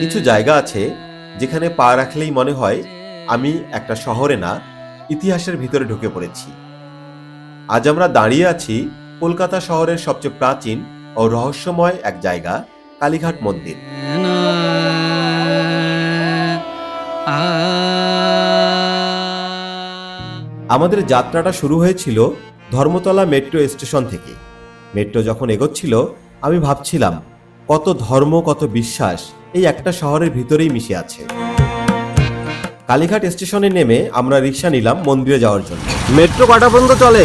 কিছু জায়গা আছে যেখানে পা রাখলেই মনে হয় আমি একটা শহরে না ইতিহাসের ভিতরে ঢুকে পড়েছি। আজ আমরা দাঁড়িয়ে আছি কলকাতা শহরের সবচেয়ে প্রাচীন ও রহস্যময় এক জায়গা কালীঘাট মন্দির। আমাদের যাত্রাটা শুরু হয়েছিল ধর্মতলা মেট্রো স্টেশন থেকে। মেট্রো যখন এগোচ্ছিল আমি ভাবছিলাম কত ধর্ম কত বিশ্বাস এই একটা শহরের ভিতরেই মিশে আছে। কালীঘাট স্টেশনে নেমে আমরা রিক্সা নিলাম মন্দিরে যাওয়ার জন্য। মেট্রো কটা পর্যন্ত চলে?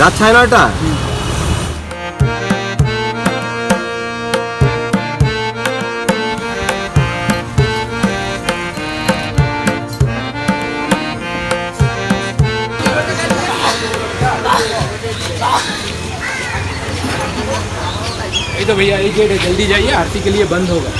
রাত সাড়ে নয়টা? ये तो भैया एक गेट है जल्दी जाइए आरती के लिए बंद होगा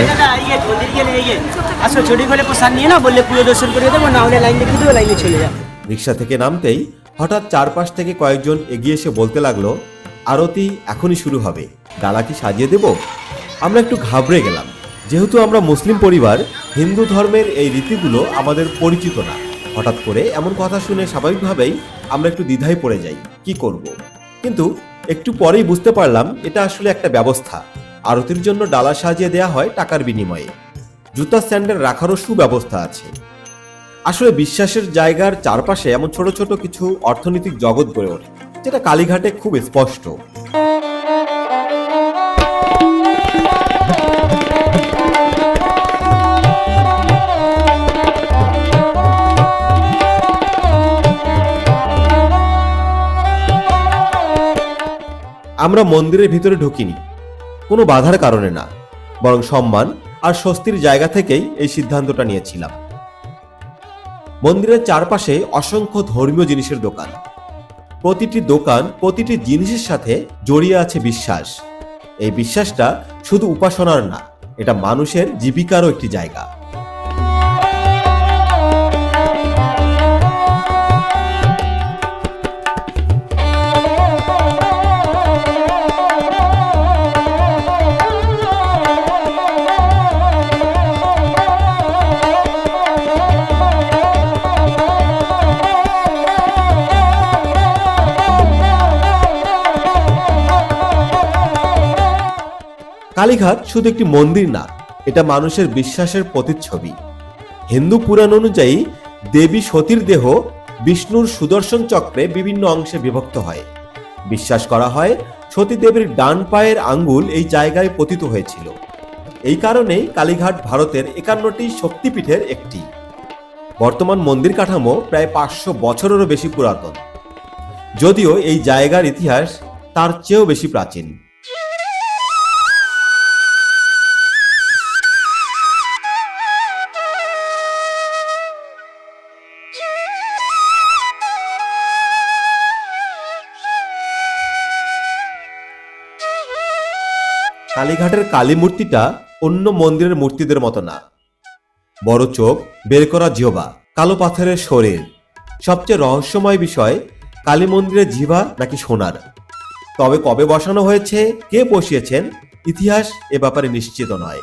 দাদা আইয়ে মন্দির গিয়ে নিয়ে আসো ছুটি করে প্রসাদ নিয়ে না বললে পুরো দর্শন করে দেবো না হলে লাইন দেখিয়ে দেবো লাইনে চলে যাও রিক্সা থেকে নামতেই হঠাৎ চারপাশ থেকে কয়েকজন এগিয়ে এসে বলতে লাগলো আরতি এখনই শুরু হবে ডালা কি সাজিয়ে দেব আমরা একটু ঘাবড়ে গেলাম যেহেতু আমরা মুসলিম পরিবার হিন্দু ধর্মের এই রীতিগুলো আমাদের পরিচিত না হঠাৎ করে এমন কথা শুনে স্বাভাবিকভাবেই আমরা একটু দ্বিধায় পড়ে যাই কি করব। কিন্তু একটু পরেই বুঝতে পারলাম, এটা আসলে একটা ব্যবস্থা। আরতির জন্য ডালা সাজিয়ে দেয়া হয় টাকার বিনিময়ে। জুতা স্যান্ডেল রাখারও সুব্যবস্থা আছে। আসলে বিশ্বাসের জায়গার চারপাশে এমন ছোট ছোট কিছু অর্থনৈতিক জগৎ গড়ে ওঠে, যেটা কালীঘাটে খুব স্পষ্ট। আমরা মন্দিরের ভিতরে ঢুকিনি। কোনো বাধার কারণে না, বরং সম্মান আর স্বস্তির জায়গা থেকেই এই সিদ্ধান্তটা নিয়েছিলাম। মন্দিরের চারপাশে অসংখ্য ধর্মীয় জিনিসের দোকান। প্রতিটি দোকান প্রতিটি জিনিসের সাথে জড়িয়ে আছে বিশ্বাস। এই বিশ্বাসটা শুধু উপাসনার না, এটা মানুষের জীবিকারও একটি জায়গা। কালীঘাট শুধু একটি মন্দির না, এটা মানুষের বিশ্বাসের প্রতিচ্ছবি। হিন্দু পুরাণ অনুযায়ী দেবী সতীর দেহ বিষ্ণুর সুদর্শন চক্রে বিভিন্ন অংশে বিভক্ত হয়। বিশ্বাস করা হয় সতী দেবীর ডান পায়ের আঙ্গুল এই জায়গায় পতিত হয়েছিল। এই কারণেই কালীঘাট ভারতের একান্নটি শক্তিপীঠের একটি। বর্তমান মন্দির কাঠামো প্রায় পাঁচশো বছরেরও বেশি পুরাতন। যদিও এই জায়গার ইতিহাস তার চেয়েও বেশি প্রাচীন। কালীঘাটের কালী মূর্তিটা অন্য মন্দিরের মূর্তিদের মতো না। বড় চোখ, বের করা জিহবা, কালো পাথরের শরীর। সবচেয়ে রহস্যময় বিষয়, কালী মন্দিরের জিভা নাকি সোনার? তবে কবে বসানো হয়েছে, কে বসিয়েছেন, ইতিহাস এ ব্যাপারে নিশ্চিত নয়।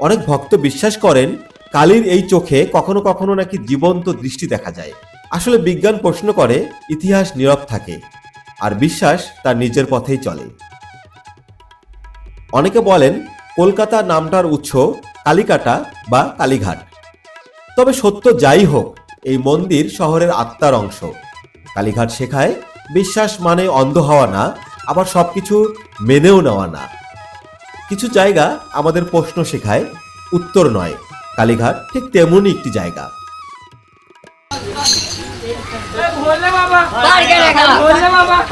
অনেক ভক্ত বিশ্বাস করেন, কালীর এই চোখে কখনো কখনো নাকি জীবন্ত দৃষ্টি দেখা যায়। আসলে বিজ্ঞান প্রশ্ন করে, ইতিহাস নীরব থাকে, আর বিশ্বাস তার নিজের পথেই চলে। অনেকে বলেন কলকাতা নামটার উৎস কালিকাটা বা কালীঘাট। তবে সত্য যাই হোক এই মন্দির শহরের আত্মার অংশ। কালীঘাট শেখায় বিশ্বাস মানে অন্ধ হওয়া না আবার সব কিছু মেনেও নেওয়া না। কিছু জায়গা আমাদের প্রশ্ন শেখায় উত্তর নয়। কালীঘাট ঠিক তেমনই একটি জায়গা। বাবা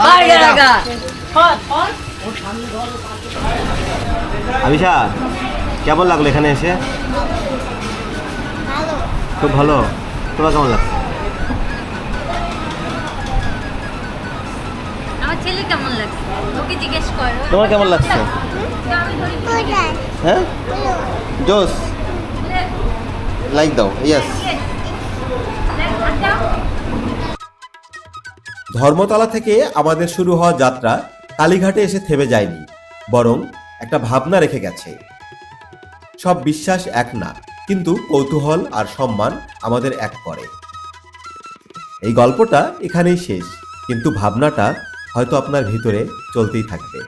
আবিশা কেমন লাগল এখানে এসে? খুব ভালো। তোমার কেমন লাগছে? আমার ছেলে কেমন লাগছে? ওকে জিজ্ঞেস করো। তোমার কেমন লাগছে? হ্যাঁ? জোস। লাইক দাও ইয়েস ধর্মতলা থেকে আমাদের শুরু হওয়া যাত্রা কালীঘাটে এসে থেমে যায়নি বরং একটা ভাবনা রেখে গেছে। সব বিশ্বাস এক না, কিন্তু কৌতূহল আর সম্মান আমাদের এক করে। এই গল্পটা এখানেই শেষ, কিন্তু ভাবনাটা হয়তো আপনার ভিতরে চলতেই থাকবে।